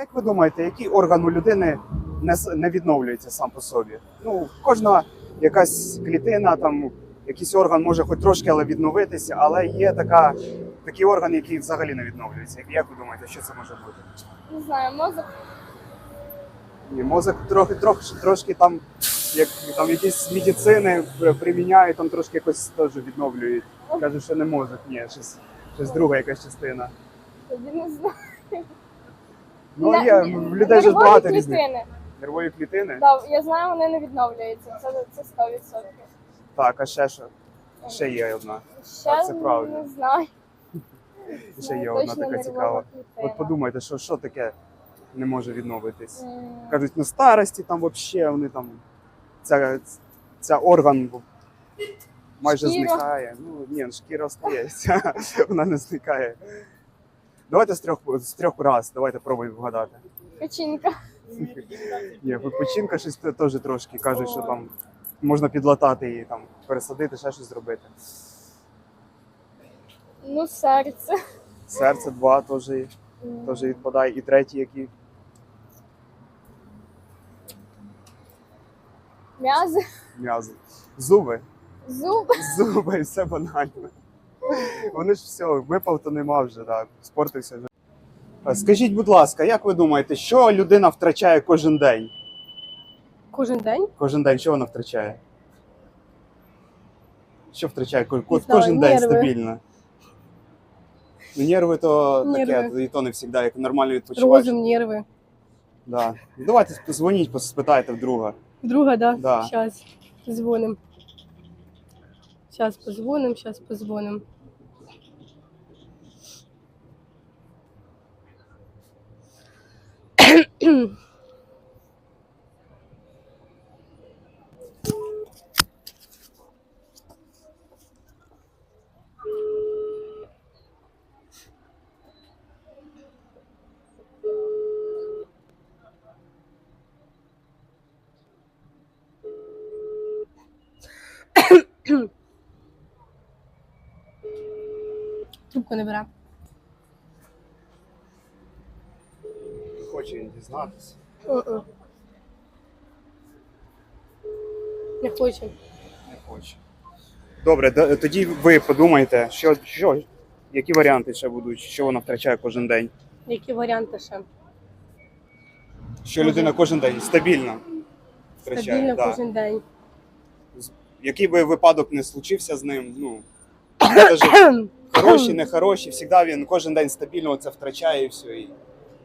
Як ви думаєте, який орган у людини не, не відновлюється сам по собі? Ну, кожна якась клітина, там якийсь орган може хоч трошки але відновитися, але є така, такий орган, який взагалі не відновлюється. Як ви думаєте, що це може бути? Не знаю, мозок. Ні, мозок трохи, трохи, трошки там, як там якісь медицини приміняють, там трошки якось теж відновлюють. Кажуть, що не мозок, ні, щось, щось друга якась частина. Тоді не знаю. Ну, Не- є, в людей ж багато різних. клітини. Нервові клітини? Да, я знаю, вони не відновлюються. Це, це 100%. Так, а ще що? Ще є одна. Ще Так, це правильно. не знаю. Ще є Ну, одна точно така нервова цікава. клітина. От подумайте, що, що таке не може відновитись. М, Кажуть, на старості там взагалі вони там. Ця, ця орган майже Шкіра. зникає. Ну, ні, ну, шкіра остається, вона не зникає. Давайте з трьох, з трьох раз, давайте пробуємо вгадати. Печінка. Ні, печінка щось теж трошки кажуть, що там можна підлатати її, там, пересадити, ще щось зробити. Ну, серце. Серце два теж, теж відпадає. І третій, який М'язи. м'язи. Зуби. Зуби. Зуби, все банально. Вони ж все, випав, то нема вже, так. Спортився вже. Скажіть, будь ласка, як ви думаєте, що людина втрачає кожен день? Кожен день? Кожен день, що вона втрачає? Що втрачає ко- ко- знаю, кожен день нерви. стабільно? Ну, нерви то таке, Нерви. і то не завжди, як нормально відпочиваєш. Розум, нерви. Да. Давайте позвоніть, пос- спитайте в друга. Друга, да? Да. Сейчас дзвоним. Сейчас позвоним, сейчас позвоним. Трубку не бере. Хоче він дізнатися. Не хоче. Не хоче. Добре, д- тоді ви подумайте, що, що, які варіанти ще будуть, що вона втрачає кожен день. Які варіанти ще? Що людина кожен день стабільно втрачає. Стабільно да. кожен день. Який би випадок не случився з ним, ну навіть хороші, не хороші, завжди він кожен день стабільно це втрачає і все, і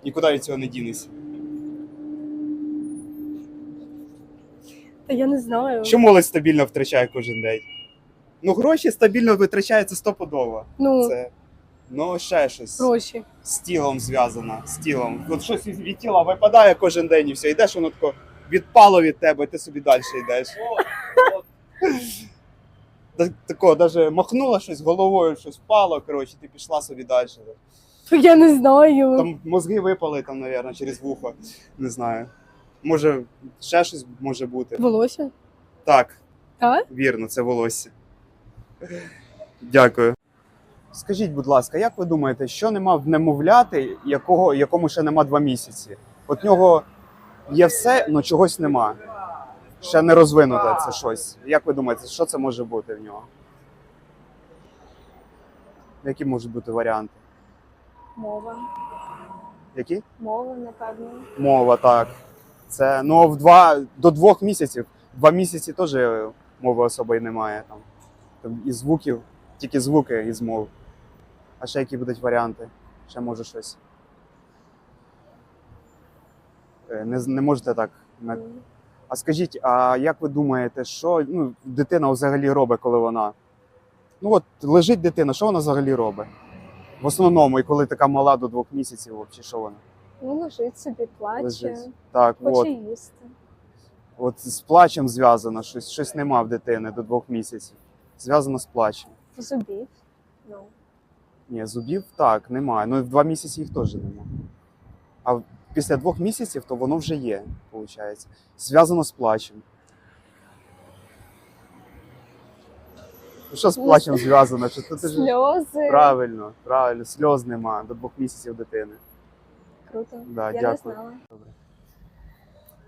нікуди від цього не дінеться. Та я не знаю. Що молодь стабільно втрачає кожен день? Ну, гроші стабільно витрачаються стопудово. Ну, Це ну ще щось. гроші. з тілом зв'язана, з тілом. От щось від від тіла випадає кожен день і все. Йдеш, воно тако відпало від тебе, ти собі далі йдеш. Так- Тако, навіть махнула щось головою, щось впало, коротше, ти пішла собі далі. Я не знаю. Там мозги випали, там, мабуть, через вухо. Не знаю. Може, ще щось може бути. Волосся. Так, Так? вірно, це волосся. Дякую. Скажіть, будь ласка, як ви думаєте, що нема в немовляти, якого, якому ще нема два місяці? От нього є все, але чогось нема. Ще не розвинуте це щось. Як ви думаєте, що це може бути в нього? Які можуть бути варіанти? Мова. Які? Мова, напевно. Мова, так. Це ну в два до двох місяців. Два місяці теж мови особої немає. Там, там і звуків, тільки звуки із мов. А ще які будуть варіанти? Ще може щось. Е, Не, не можете так. на- А скажіть, а як ви думаєте, що ну, дитина взагалі робить, коли вона. Ну от лежить дитина, що вона взагалі робить? В основному, і коли така мала до двох місяців, взагалі, що вона? Ну, лежить собі, плаче, Лежить. Так, от. їсти. От з плачем зв'язано, щось, щось нема в дитини до двох місяців. Зв'язано з плачем. Зубів. Ну. Ні, зубів так, немає. Ну, в два місяці їх теж немає. А після двох місяців то воно вже є, виходить. Зв'язано з плачем. Що з плачем зв'язано? То, ти Сльози. Правильно, правильно, сльоз нема до двох місяців дитини. Круто. Да, Я дякую. не знала.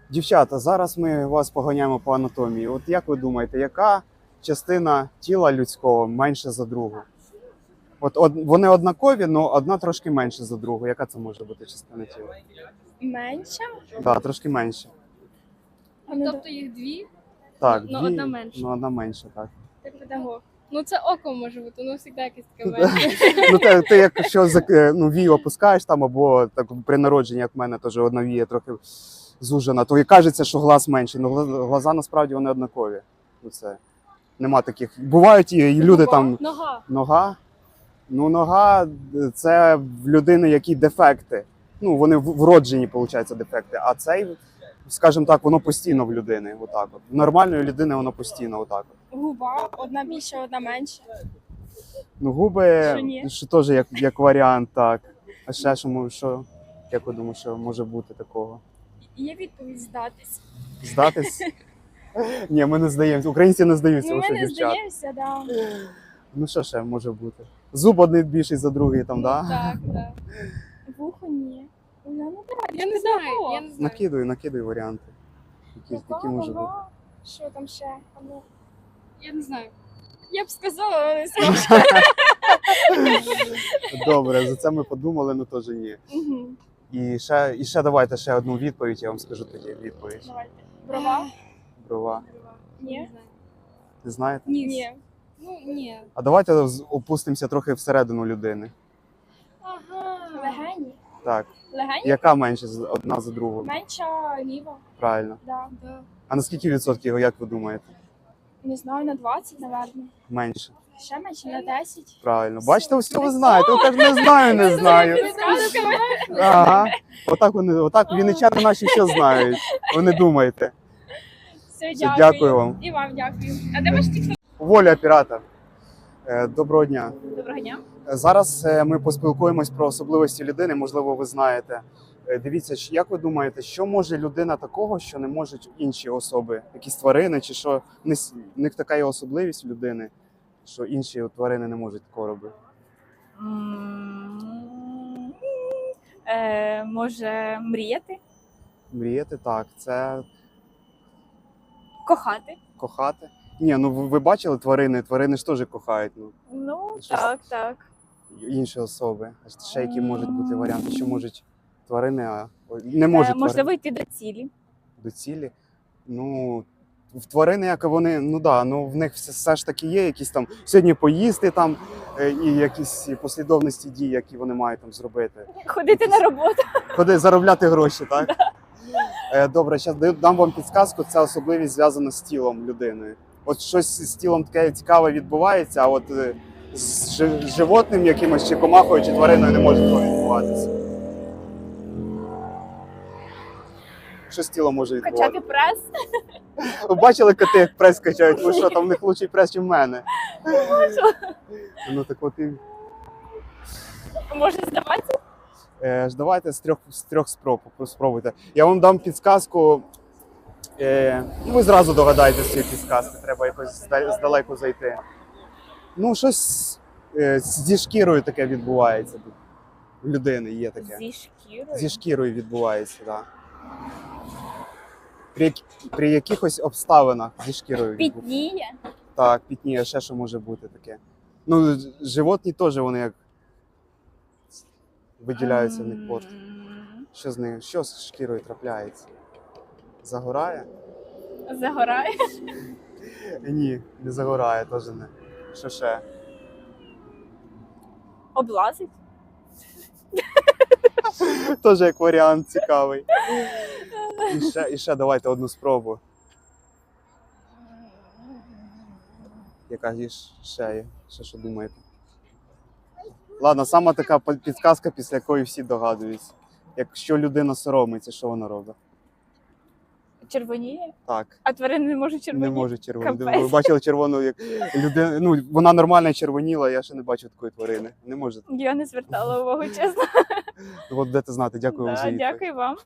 Дівчата, зараз ми вас поганяємо по анатомії. От як ви думаєте, яка частина тіла людського менше за другу? От од, вони однакові, але одна трошки менше за другу. Яка це може бути частина тіла? Менше? Так, да, трошки менше. Ну, Тобто їх дві, Так, Ну, дві, одна менше. Ну, одна менше, так. ти педагог. Ну це око може бути, ну завжди якесь таке менше. Ну, ти, ти якщо зак- е, ну, вію опускаєш там, або так при народженні, як в мене, теж одна вія трохи зужена, то і кажеться, що глаз менший. Ну, гла- глаза насправді вони однакові. Ну, це нема таких. Бувають і, і люди там. Нога. Нога. Ну, нога це в людини які дефекти. Ну, вони в- вроджені, виходить, дефекти. А цей, скажімо так, воно постійно в людини. Отак от. В нормальної людини воно постійно отак. От. губа, одна більше, одна менше. Ну, губи, Що ні? що теж як, як варіант, так. А ще що, що, як ви думаєте, що може бути такого? Є відповідь здатись. Здатись? Ні, ми не здаємося. Українці не здаються, Ну, ми не дівчат. здаємося, да. Ну що ще може бути? Зуб один більший за другий там, да? Так, так. Вухо ні. Ну, ну, так, Я не знаю, я не знаю. Накидую, накидую варіанти. Які, які може бути. Що там ще? А ну. Я не знаю. Я б сказала, але не скажу. Добре, за це ми подумали, ну теж ні. І ще, і ще давайте ще одну відповідь, я вам скажу тоді відповідь. Давайте. Брова? Брова. Ні. Не знаю. Не знаєте? Ні. Ні. Ну, ні. А давайте опустимося трохи всередину людини. Ага. Легені? Так. Легені? Яка менше з- одна за другу? Менша ліва. Правильно. Да. Да. А на скільки відсотків, як ви думаєте? Не знаю, на 20, напевно. Менше. Ще менше, на 10. Правильно. Бачите, ось ви знаєте. Ви кажете, не знаю, не знаю. Ага. Отак вони, отак вінничани наші все знають. Ви не думаєте. Все, Все, дякую. дякую вам. І вам дякую. А де ваш тік? Воля оператор. Е, Доброго дня. Доброго дня. Е, Зараз е, ми поспілкуємось про особливості людини. Можливо, ви знаєте. Дивіться, як ви думаєте, що може людина такого, що не можуть інші особи, якісь тварини, чи що в них- в них така є особливість людини, що інші тварини не можуть такого робити? Е, може мріяти, Мріяти так, це кохати. кохати. Ні, ну ви, ви бачили тварини, тварини ж теж кохають. Ну Ну, Щось- так, так. інші особи. А ще які можуть бути варіанти, що можуть тварини, а не можуть Е, можливо, тварини йти до цілі. до цілі. Ну в тварини, як вони, ну да, ну в них все, все ж таки є якісь там сьогодні поїсти там е, і якісь послідовності дій, які вони мають там зробити. Ходити на роботу. Ходи заробляти гроші, так? Е, Добре, зараз дам вам підсказку. Це особливість зв'язана з тілом людини. От щось з тілом таке цікаве відбувається, а от е, з животним якимось чи комахою, чи твариною не може такого відбуватися. Що з тілом може відбуватися? Качати прес. Ви бачили коти, як прес качають? Ви що, там в них лучший прес, ніж в мене. Ну так от і. Може здаватися. Е, давайте з трьох, з трьох спроб спробуйте. Я вам дам підсказку. Е, ну, ви зразу догадаєтесь цієї підсказки, треба якось здалеку зайти. Ну, щось е, зі шкірою таке відбувається. У людини є таке. Зі шкірою. Зі шкірою відбувається, так. Да. При, при якихось обставинах зі шкірою. Пітніє. Так, пітніє, ще що може бути таке. Ну, животні теж вони як виділяються в них пот. Що з ним? Що з шкірою трапляється? Загорає? Загорає. Ні, не загорає, теж не. Що ще? Облазить. Теж як варіант цікавий. І ще, і ще давайте одну спробу. Яка ж- ще є? Ще що думаєте? Ладно, сама така підказка, після якої всі догадуються. Якщо людина соромиться, що вона робить? Червоніє. Так. А тварини не можуть червоніти. Не може. Капець. Ви бачили червону, як людина. Ну, вона нормально червоніла, я ще не бачив такої тварини. Не може. Я не звертала увагу, чесно. От будете знати. Дякую вам Да, за відповідь. дякую вам.